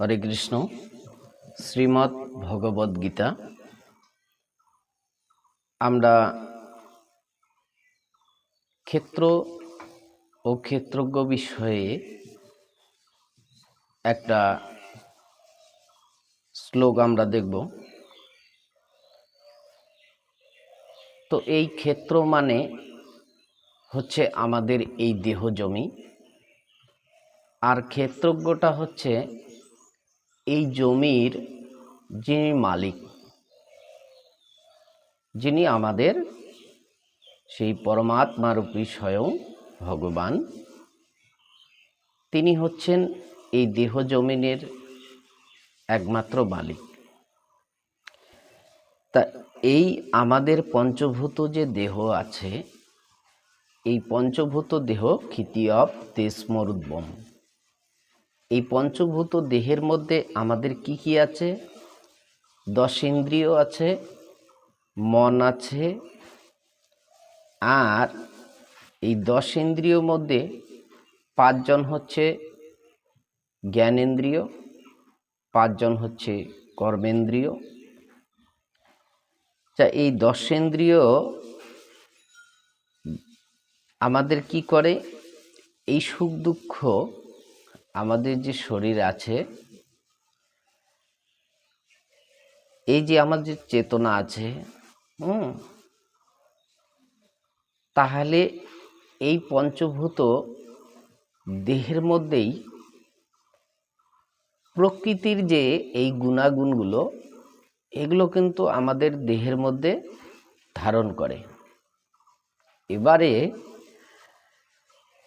হরে কৃষ্ণ। শ্রীমৎ ভগবদ গীতা। আমরা ক্ষেত্র ও ক্ষেত্রজ্ঞ বিষয়ে একটা শ্লোক আমরা দেখব। তো এই ক্ষেত্র মানে হচ্ছে আমাদের এই দেহ জমি। আর ক্ষেত্রজ্ঞটা হচ্ছে এই জমির যিনি মালিক, যিনি আমাদের সেই পরমাত্মারূপী স্বয়ং ভগবান, তিনি হচ্ছেন এই দেহ জমিনের একমাত্র মালিক। তা এই আমাদের পঞ্চভূত যে দেহ আছে, এই পঞ্চভূত দেহ ক্ষিতিয়ব তেসমরুদ্বম এই পঞ্চভূত দেহের মধ্যে আমাদের কি কি আছে? দশ ইন্দ্রিয় আছে, মন আছে, আর এই দশ ইন্দ্রিয় মধ্যে পাঁচজন হচ্ছে জ্ঞানেন্দ্রিয়, পাঁচজন হচ্ছে কর্মেন্দ্রিয়। যা এই দশেন্দ্রিয় আমাদের কি করে? এই সুখ দুঃখ আমাদের যে শরীর আছে, এই যে আমার যে চেতনা আছে, হুম, তাহলে এই পঞ্চভূত দেহের মধ্যেই প্রকৃতির যে এই গুণাগুণগুলো, এগুলো কিন্তু আমাদের দেহের মধ্যে ধারণ করে। এবারে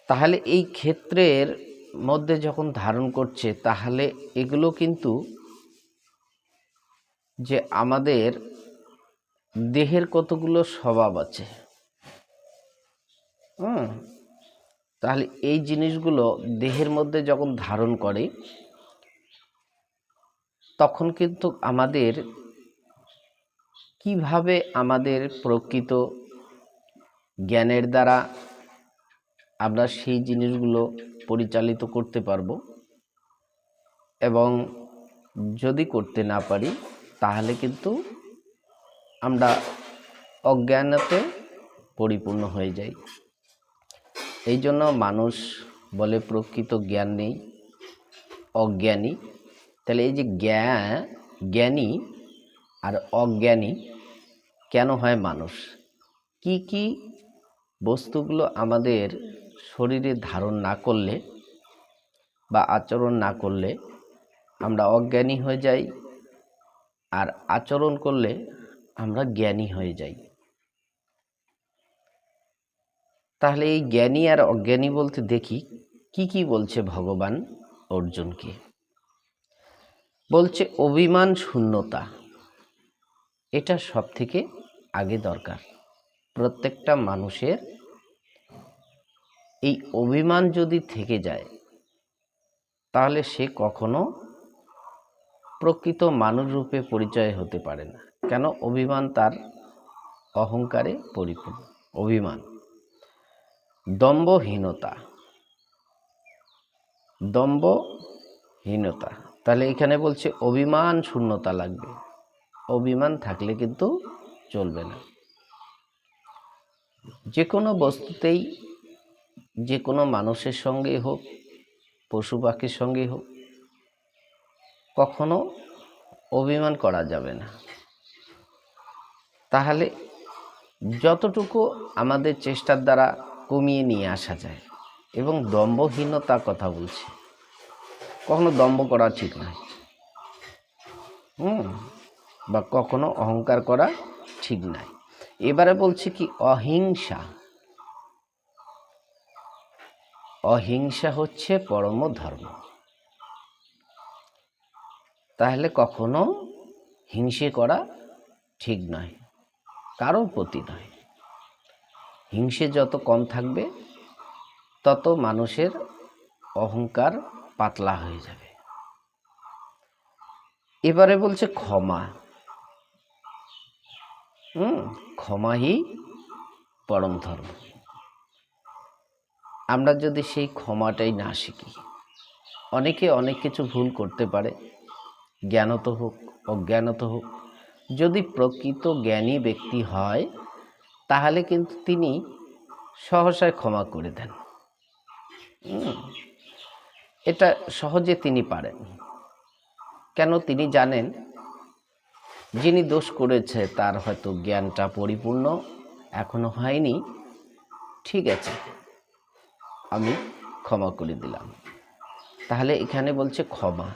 তাহলে এই ক্ষেত্রের মধ্যে যখন ধারণ করছে, তাহলে এগুলো কিন্তু যে আমাদের দেহের কতগুলো স্বভাব আছে। হুম? তাহলে এই জিনিসগুলো দেহের মধ্যে যখন ধারণ করে, তখন কিন্তু আমাদের কীভাবে আমাদের প্রকৃত জ্ঞানের দ্বারা আমরা সেই জিনিসগুলো পরিচালিত করতে পারব। এবং যদি করতে না পারি, তাহলে কিন্তু আমরা অজ্ঞানতে পরিপূর্ণ হয়ে যাই। এই জন্য মানুষ বলে প্রকৃত জ্ঞান নেই, অজ্ঞানী। তাহলে এই যে জ্ঞান জ্ঞানী আর অজ্ঞানী কেন হয় মানুষ? কি কি বস্তুগুলো আমাদের শরীরে ধারণ না করলে বা আচরণ না করলে আমরা অজ্ঞানী হয়ে যাই আর আচরণ করলে আমরা জ্ঞানী হয়ে যাই। তাহলে এই জ্ঞানী আর অজ্ঞানী বলতে দেখি কি কি বলছে ভগবান অর্জুনকে? বলছে অভিমান শূন্যতা। এটা সব থেকে আগে দরকার। প্রত্যেকটা মানুষের এই অভিমান যদি থেকে যায়, তাহলে সে কখনো প্রকৃত মানুষ রূপে পরিচয় হতে পারে না। কেন? অভিমান তার অহংকারে পরিপূর্ণ। অভিমান। দম্ভহীনতা। দম্ভহীনতা। তাহলে এখানে বলছে অভিমান শূন্যতা লাগবে। অভিমান থাকলে কিন্তু চলবে না। যে কোনো বস্তুতেই যে কোনো মানুষের সঙ্গে হোক, পশু পাখির সঙ্গে হোক, কখনো অভিমান করা যাবে না। তাহলে যতটুকু আমাদের চেষ্টার দ্বারা কমিয়ে নিয়ে আসা যায় এবং দম্ভহীনতার কথা বলছি, কখনো দম্ভ করা ঠিক নয়। হুম, বা কখনো অহংকার করা ঠিক নয়। এবারে বলছে কি, অহিংসা অহিংসা হচ্ছে পরম ধর্ম। তাহলে কখনো হিংসে করা ঠিক নয় কারোর প্রতি নয়। হিংসে যত কম থাকবে, তত মানুষের অহংকার পাতলা হয়ে যাবে। এবারে বলছে ক্ষমা। হুম, ক্ষমাই পরম ধর্ম। আমরা যদি সেই ক্ষমাটাই না শিখি, অনেকে অনেক কিছু ভুল করতে পারে। জ্ঞানত হোক, অজ্ঞানত হোক, যদি প্রকৃত জ্ঞানী ব্যক্তি হয়, তাহলে কিন্তু তিনি সহসায় ক্ষমা করে দেন। এটা সহজে তিনি পারেন। কেন তিনি জানেন, যিনি দোষ করেছে তার হয়তো জ্ঞানটা পরিপূর্ণ, এখনও হয়নি, ঠিক আছে। আমি ক্ষমা করে দিলাম। তাহলে এখানে বলছে ক্ষমা।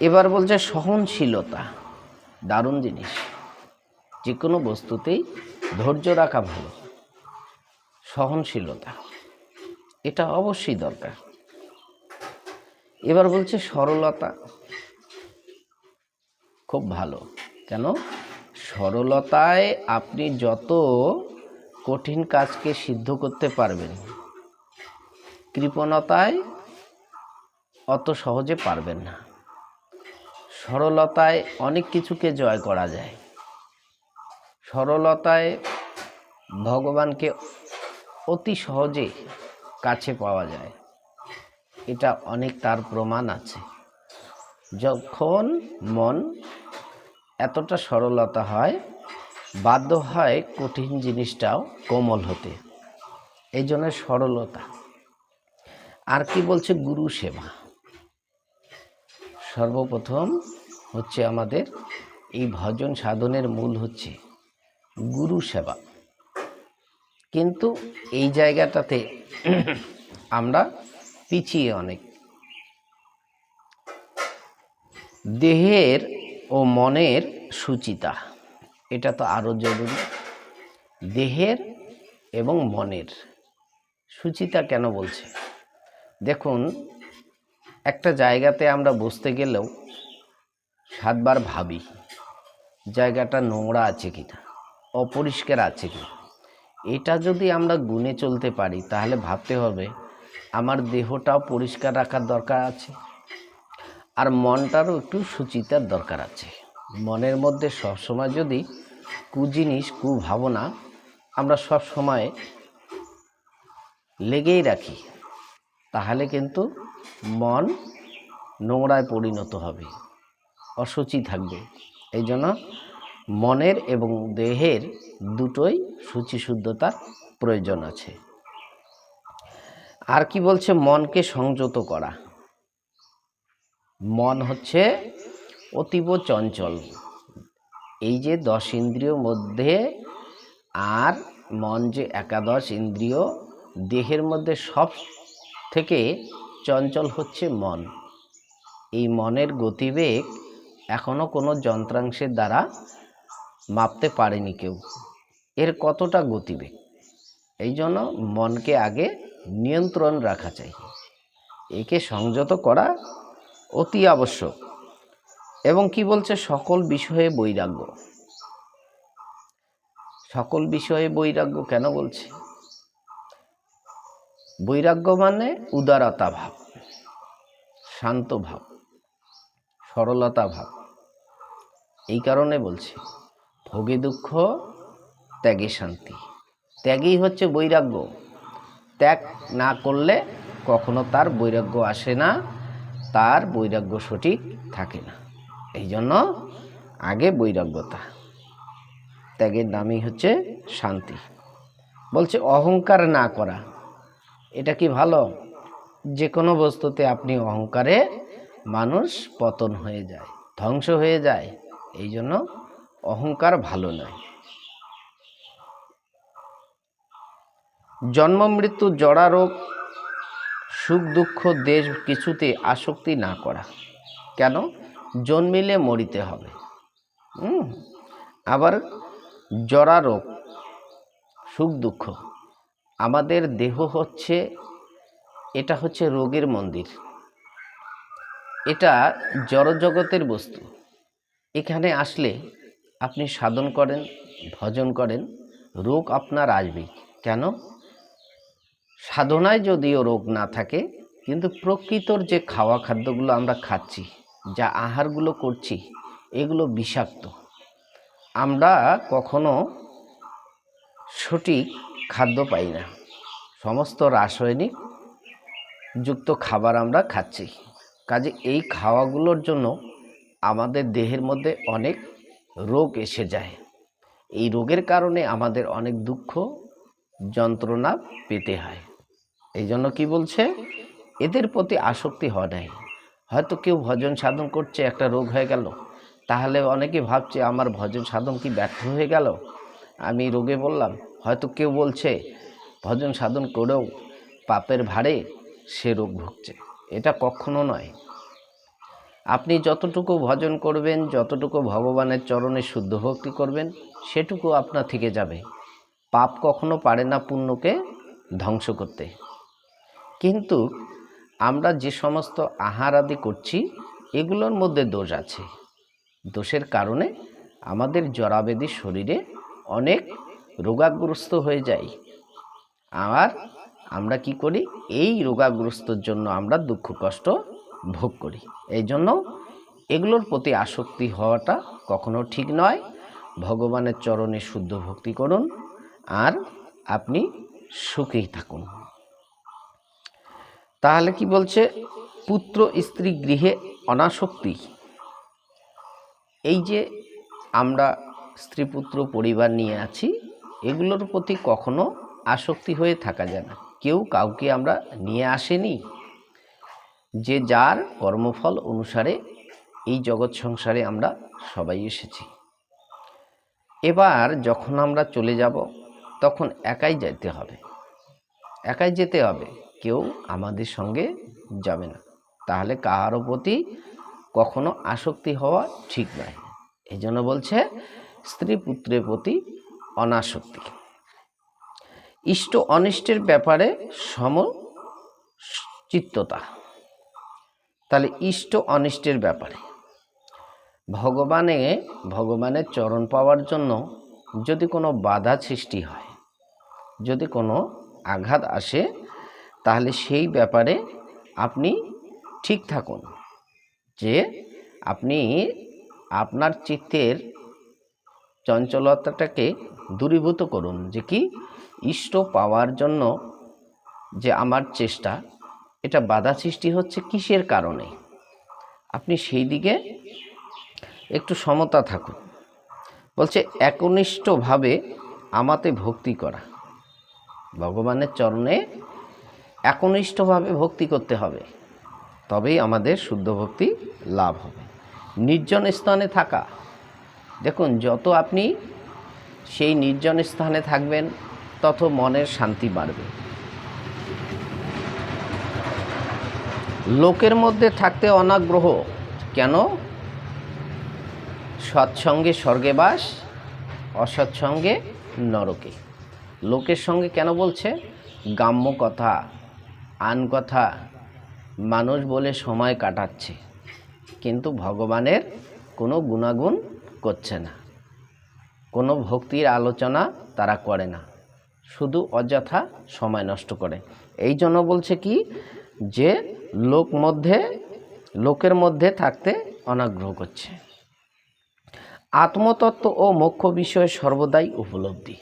এবার বলছে সহনশীলতা, দারুণ জিনিস। যে কোনো বস্তুতেই ধৈর্য রাখা ভালো। সহনশীলতা, এটা অবশ্যই দরকার। এবার বলছে সরলতা, খুব ভালো। কেন? সরলতায় আপনি যত কঠিন কাজকে সিদ্ধ করতে পারবেন কৃপণতায় অত সহজে পারবেন না। সরলতায় অনেক কিছুকে জয় করা যায়। সরলতায় ভগবানকে অতি সহজে কাছে পাওয়া যায়। এটা অনেক তার প্রমাণ আছে। যখন মন এতটা সরলতা হয় বাধ্য হয় কঠিন জিনিসটাও কোমল হতে। এই জন্য সরলতা। আর কি বলছে গুরু সেবা? সর্বপ্রথম হচ্ছে আমাদের এই ভজন সাধনের মূল হচ্ছে গুরু সেবা। কিন্তু এই জায়গাটাতে আমরা পিছিয়ে অনেক। দেহের ও মনের সুচিতা। এটা তো আরও জরুরি। দেহের এবং মনের। সুচিতা কেন বলছে? দেখুন, একটা জায়গাতে আমরা বসতে গেলেও সাতবার ভাবি, জায়গাটা নোংরা আছে কি না অপরিষ্কার আছে কিনা। এটা যদি আমরা গুনে চলতে পারি, তাহলে ভাবতে হবে, আমার দেহটাও পরিষ্কার রাখার দরকার আছে, আর মনটারও একটু সুচিতার দরকার আছে। মনের মধ্যে সবসময় যদি কুজিনিস কুভাবনা আমরা সব সময় লেগেই রাখি। তাহলে কিন্তু মন নোংরায় পরিণত হবে, অসুচি থাকবে। এই জন্য মনের এবং দেহের দুটোই সূচি শুদ্ধতার প্রয়োজন আছে। আর কি বলছে? মনকে সংযত করা। মন হচ্ছে অতীব চঞ্চল। এই যে দশ ইন্দ্রিয় মধ্যে আর মন যে একাদশ ইন্দ্রিয়, দেহের মধ্যে সব থেকে চঞ্চল হচ্ছে মন। এই মনের গতিবেগ এখনও কোনো যন্ত্রাংশের দ্বারা মাপতে পারেনি কেউ। এর কতটা গতিবেগ? এই জন্য মনকে আগে নিয়ন্ত্রণ রাখা চাই। একে সংযত করা অতি আবশ্যক। এবং কি বলছে? সকল বিষয়ে বৈরাগ্য। সকল বিষয়ে বৈরাগ্য কেন বলছে? বৈরাগ্য মানে উদারতা ভাব, শান্ত ভাব, সরলতা ভাব। এই কারণে বলছে, ভোগে দুঃখ, ত্যাগে শান্তি। ত্যাগই হচ্ছে বৈরাগ্য। ত্যাগ না করলে কখনো তার বৈরাগ্য আসে না, তার বৈরাগ্য সঠিক থাকে না। এই জন্য আগে বৈরাগ্যতা। ত্যাগের নামই হচ্ছে শান্তি। বলছে, অহংকার না করা, এটা কি ভালো? যে কোনো বস্তুতে আপনি অহংকারে মানুষ পতন হয়ে যায়, ধ্বংস হয়ে যায় এই জন্য অহংকার ভালো নয়। জন্ম, মৃত্যু জড়া রোগ, সুখ, দুঃখ, দেশ কিছুতে আসক্তি না করা। কেন? জন্মিলে মরিতে হবে। আবার জরা রোগ, সুখ দুঃখ, আমাদের দেহ হচ্ছে, এটা হচ্ছে রোগের মন্দির। এটা জড়জগতের বস্তু। এখানে আসলে আপনি সাধন করেন, ভজন করেন, রোগ আপনার আসবেই। কেন? সাধনায় যদিও রোগ না থাকে, কিন্তু প্রকৃতর যে খাওয়া খাদ্যগুলো আমরা খাচ্ছি যা আহারগুলো করছি, এগুলো বিষাক্ত। আমরা কখনো সঠিক খাদ্য পাই না। সমস্ত রাসায়নিক যুক্ত খাবার আমরা খাচ্ছি। কাজে এই খাওয়াগুলোর জন্য আমাদের দেহের মধ্যে অনেক রোগ এসে যায়। এই রোগের কারণে আমাদের অনেক দুঃখ যন্ত্রণা পেতে হয়। এই জন্য কি বলছে? এদের প্রতি আসক্তি হওয়া নাই। হয়তো কেউ ভজন সাধন করছে, একটা রোগ হয়ে গেল। তাহলে অনেকে ভাবছে, আমার ভজন সাধন কি ব্যর্থ হয়ে গেল? আমি রোগে বললাম, হয়তো কেউ বলছে, ভজন সাধন করেও পাপের ভারে সে রোগ ভুগছে। এটা কখনো নয়। আপনি যতটুকু ভজন করবেন, যতটুকু ভগবানের চরণে শুদ্ধ ভক্তি করবেন, সেটুকু আপনার থেকে যাবে। পাপ কখনো পারে না পুণ্যকে ধ্বংস করতে। কিন্তু আমরা যে সমস্ত আহার আদি করছি, এগুলোর মধ্যে দোষ আছে। দোষের কারণে আমাদের জরাবেদি শরীরে অনেক রোগাগ্রস্ত হয়ে যায়। আর আমরা কি করি? এই রোগাগ্রস্তর জন্য আমরা দুঃখ, কষ্ট ভোগ করি। এই জন্য এগুলোর প্রতি আসক্তি হওয়াটা কখনো ঠিক নয়। ভগবানের চরণে শুদ্ধ ভক্তি করুন আর আপনি সুখেই থাকুন। তাহলে কি বলছে? পুত্র স্ত্রী গৃহে অনাসক্তি। এই যে আমরা স্ত্রী পুত্র পরিবার নিয়ে আছি, এগুলোর প্রতি কখনো আসক্তি হয়ে থাকা যায় না। কেউ কাউকে আমরা নিয়ে আসেনি। যে যার কর্মফল অনুসারে এই জগৎ সংসারে আমরা সবাই এসেছি। এবার যখন আমরা চলে যাব, তখন একাই যেতে হবে। একাই যেতে হবে। কেউ আমাদের সঙ্গে যাবে না। তাহলে কারও প্রতি কখনো আসক্তি হওয়া ঠিক নয়। এই জন্য বলছে, স্ত্রী পুত্রের প্রতি অনাসক্তি। ইষ্ট অনিষ্টের ব্যাপারে সম চিত্ততা। তাহলে ইষ্ট অনিষ্টের ব্যাপারে। ভগবানে, ভগবানের চরণ পাওয়ার জন্য যদি কোনো বাধা সৃষ্টি হয়, যদি কোনো আঘাত আসে তাহলে সেই ব্যাপারে আপনি ঠিক থাকুন যে আপনি আপনার চিত্তের চঞ্চলতাটাকে দূরীভূত করুন যে কি ইষ্ট পাওয়ার জন্য যে আমার চেষ্টা, এটা বাধা সৃষ্টি হচ্ছে কিসের কারণে? আপনি সেই দিকে একটু সমতা থাকুন। বলছে, একনিষ্ঠভাবে আমাতে ভক্তি করা। ভগবানের চরণে একনিষ্ঠভাবে ভক্তি করতে হবে। তবেই আমাদের শুদ্ধ ভক্তি লাভ হবে। নির্জন স্থানে থাকা। দেখুন, যত আপনি সেই নির্জন স্থানে থাকবেন, তত মনের শান্তি বাড়বে। লোকের মধ্যে থাকতে অনাগ্রহ, কেন? সৎসঙ্গে স্বর্গে বাস, অসৎসঙ্গে নরকে। লোকের সঙ্গে কেন বলছে? গ্রাম্য কথা। আন কথা মানুষ বলে সময় কাটাচ্ছে, কিন্তু ভগবানের কোনো গুণাগুণ করছে না। কোনো ভক্তির আলোচনা তারা করে না, শুধু অযথা সময় নষ্ট করে। এই জন্য বলছে কি, যে লোক মধ্যে, লোকের মধ্যে থাকতে অনাগ্রহ করছে। আত্মতত্ত্ব ও মোক্ষ বিষয়ে সর্বদাই উপলব্ধি।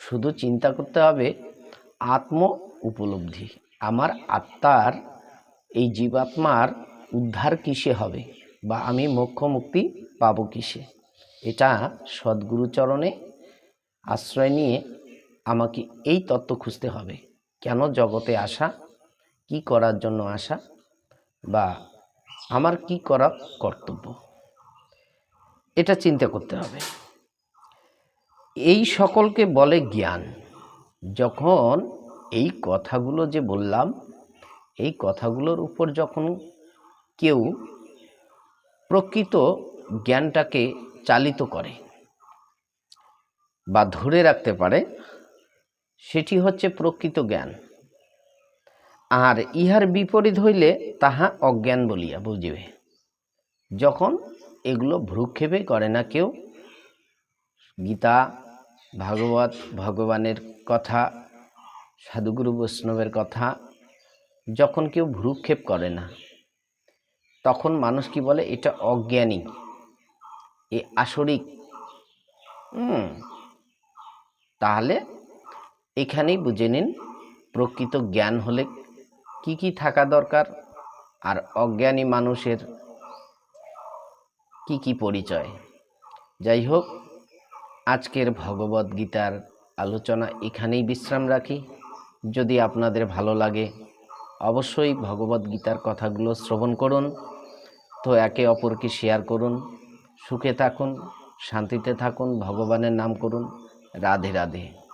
শুধু চিন্তা করতে হবে, আত্ম উপলব্ধি। আমার আত্মার এই জীবাত্মার উদ্ধার কিসে হবে বা আমি মোক্ষ মুক্তি পাবো কিসে? এটা সদ্গুরুচরণে আশ্রয় নিয়ে আমাকে এই তত্ত্ব খুঁজতে হবে। কেন জগতে আসা? কি করার জন্য আসা? বা আমার কি করা কর্তব্য? এটা চিন্তা করতে হবে। এই সকলকে বলে জ্ঞান। যখন এই কথাগুলো যে বললাম, এই কথাগুলোর উপর যখন কেউ প্রকৃত জ্ঞানটাকে চালিত করে বা ধরে রাখতে পারে, সেটি হচ্ছে প্রকৃত জ্ঞান। আর ইহার বিপরীত হইলে তাহা অজ্ঞান বলিয়া বুঝিবে। যখন এগুলো ভ্রুক্ষেপে করে না কেউ, গীতা, ভাগবত, ভগবানের কথা সাধুগুরু বৈষ্ণবের কথা, যখন কেউ ভ্রুক্ষেপ করে না, তখন মানুষ কি বলে, এটা অজ্ঞানী, এ আসরিক। তাহলে এখানেই বুঝে নিন, প্রকৃত জ্ঞান হলে কি কি থাকা দরকার, আর অজ্ঞানী মানুষের কি কি পরিচয়। যাই হোক, আজকের ভগবদ গীতার আলোচনা এখানেই বিশ্রাম রাখি। যদি আপনাদের ভালো লাগে, অবশ্যই ভগবদ্গীতার কথাগুলো শ্রবণ করুন। তো একে অপরকে শেয়ার করুন। সুখে থাকুন, শান্তিতে থাকুন, ভগবানের নাম করুন। রাধে রাধে।